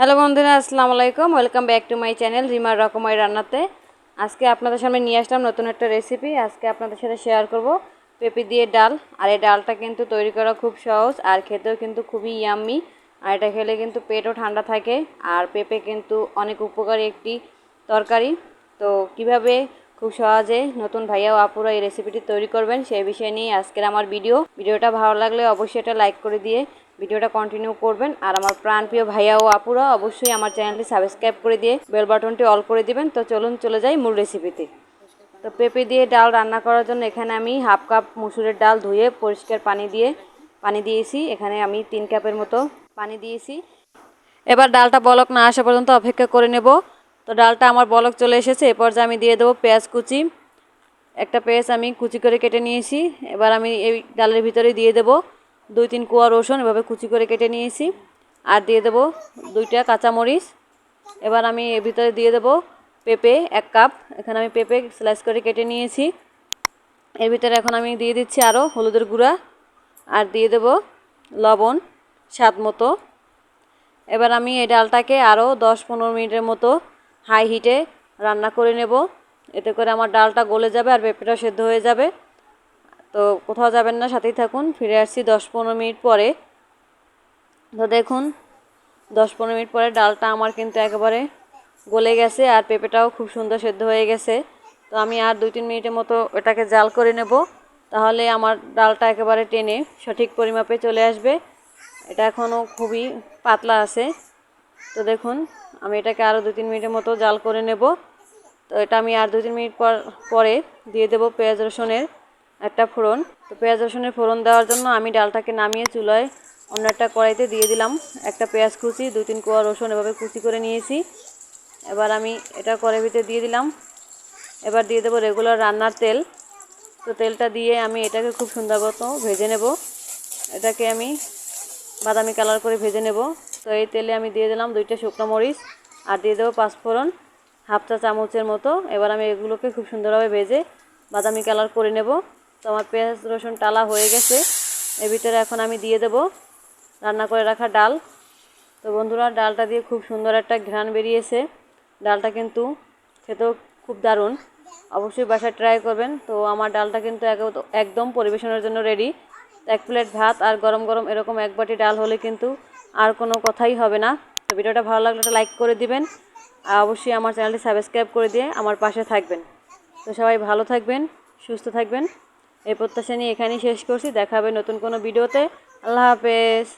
Hello বন্ধুরা, আসসালামু আলাইকুম। Welcome back to my channel রিমার রকমাই রান্নাতে। আজকে আপনাদের সামনে নিয়ে আসলাম নতুন একটা রেসিপি আজকে আপনাদের সাথে শেয়ার করব পেঁপে দিয়ে ডাল। আর এই ডালটা কিন্তু তৈরি করা খুব সহজ, আর খেতেও কিন্তু খুবই ইয়াম্মি আর এটা খেলে কিন্তু পেটও ঠান্ডা থাকে। আর পেঁপে কিন্তু অনেক উপকারী একটি তরকারি। তো কীভাবে খুব সহজে নতুন ভাইয়া ও আপুরা এই রেসিপিটি তৈরি করবেন, সেই বিষয় নিয়ে আজকের আমার ভিডিও ভিডিওটা ভালো লাগলে অবশ্যই এটা লাইক করে দিয়ে ভিডিওটা কন্টিনিউ করবেন। আর আমার প্রাণপ্রিয় ভাইয়া ও আপুরা অবশ্যই আমার চ্যানেলটি সাবস্ক্রাইব করে দিয়ে বেল বাটনটি অল করে দিবেন। তো চলুন চলে যাই মূল রেসিপিতে তো। পেঁপে দিয়ে ডাল রান্না করার জন্য এখানে আমি হাফ কাপ মুসুরের ডাল ধুয়ে পরিষ্কার পানি দিয়ে, পানি দিয়েছি। এখানে আমি তিন কাপের মতো পানি দিয়েছি। এবার ডালটা বলক না আসা পর্যন্ত অপেক্ষা করে নেব। তো ডালটা আমার বলক চলে এসেছে। এ পর্যায়ে আমি দিয়ে দেবো পেঁয়াজ কুচি। একটা পেঁয়াজ আমি কুচি করে কেটে নিয়েছি। এবার আমি এই ডালের ভিতরে দিয়ে দেবো দুই তিন কুয়া রসুন, এভাবে কুচি করে কেটে নিয়েছি। আর দিয়ে দেবো দুইটা কাঁচামরিচ। এবার আমি এর ভিতরে দিয়ে দেবো পেঁপে এক কাপ। এখানে আমি পেঁপে স্লাইস করে কেটে নিয়েছি। এর ভিতরে এখন আমি দিয়ে দিচ্ছি আরও হলুদের গুঁড়া। আর দিয়ে দেবো লবণ স্বাদ মতো। এবার আমি এই ডালটাকে আরও দশ পনেরো মিনিটের মতো হাই হিটে রান্না করে নেব। এতে করে আমার ডালটা গলে যাবে আর পেঁপেটা সেদ্ধ হয়ে যাবে। তো কোথাও যাবেন না, সাথেই থাকুন। ফিরে আসছি দশ পনেরো মিনিট পরে। তো দেখুন, দশ পনেরো মিনিট পরে ডালটা আমার কিন্তু একেবারে গলে গেছে আর পেঁপেটাও খুব সুন্দর সেদ্ধ হয়ে গেছে। তো আমি আর দুই তিন মিনিটের মতো এটাকে জাল করে নেব। তাহলে আমার ডালটা একেবারে টেনে সঠিক পরিমাপে চলে আসবে। এটা এখনও খুবই পাতলা আছে। তো দেখুন আমি এটাকে আরও দু তিন মিনিটের মতো জাল করে নেব। তো এটা আমি আর দু তিন মিনিট পর, পরে দিয়ে দেবো পেঁয়াজ রসুনের একটা ফোড়ন। তো পেঁয়াজ রসুনের ফোড়ন দেওয়ার জন্য আমি ডালটাকে নামিয়ে চুলায় অন্য একটা কড়াইতে দিয়ে দিলাম। একটা পেঁয়াজ কুচি দু তিন কোয়া রসুন এভাবে কুচি করে নিয়েছি। এবার আমি এটা কড়াই ভিতরে দিয়ে দিলাম। এবার দিয়ে দেবো রেগুলার রান্নার তেল। তো তেলটা দিয়ে আমি এটাকে খুব সুন্দর মতো ভেজে নেব। এটাকে আমি বাদামি কালার করে ভেজে নেব। তো এই তেলে আমি দিয়ে দিলাম দুইটা শুকনো মরিচ আর দিয়ে দেবো পাঁচফোড়ন হাফ চা চামচের মতো। এবার আমি এগুলোকে খুব সুন্দরভাবে ভেজে বাদামি কালার করে নেব। তো আমার পেঁয়াজ, রসুন টালা হয়ে গেছে। এর ভিতরে এখন আমি দিয়ে দেব রান্না করে রাখা ডাল। তো বন্ধুরা, ডালটা দিয়ে খুব সুন্দর একটা ঘ্রাণ বেরিয়েছে। ডালটা কিন্তু খেতেও খুব দারুণ। অবশ্যই বাসায় ট্রাই করবেন। তো আমার ডালটা কিন্তু এক- একদম পরিবেশনের জন্য রেডি। এক প্লেট ভাত আর গরম গরম এরকম এক বাটি ডাল হলে কিন্তু আর কোনো কথাই হবে না। তো ভিডিওটা ভালো লাগলে একটা লাইক করে দিবেন। আর অবশ্যই আমার চ্যানেলটি সাবস্ক্রাইব করে দিয়ে আমার পাশে থাকবেন। তো সবাই ভালো থাকবেন, সুস্থ থাকবেন। এই প্রত্যাশা নিয়ে এখানেই শেষ করছি। দেখা হবে নতুন কোনো ভিডিওতে। আল্লাহ হাফেজ।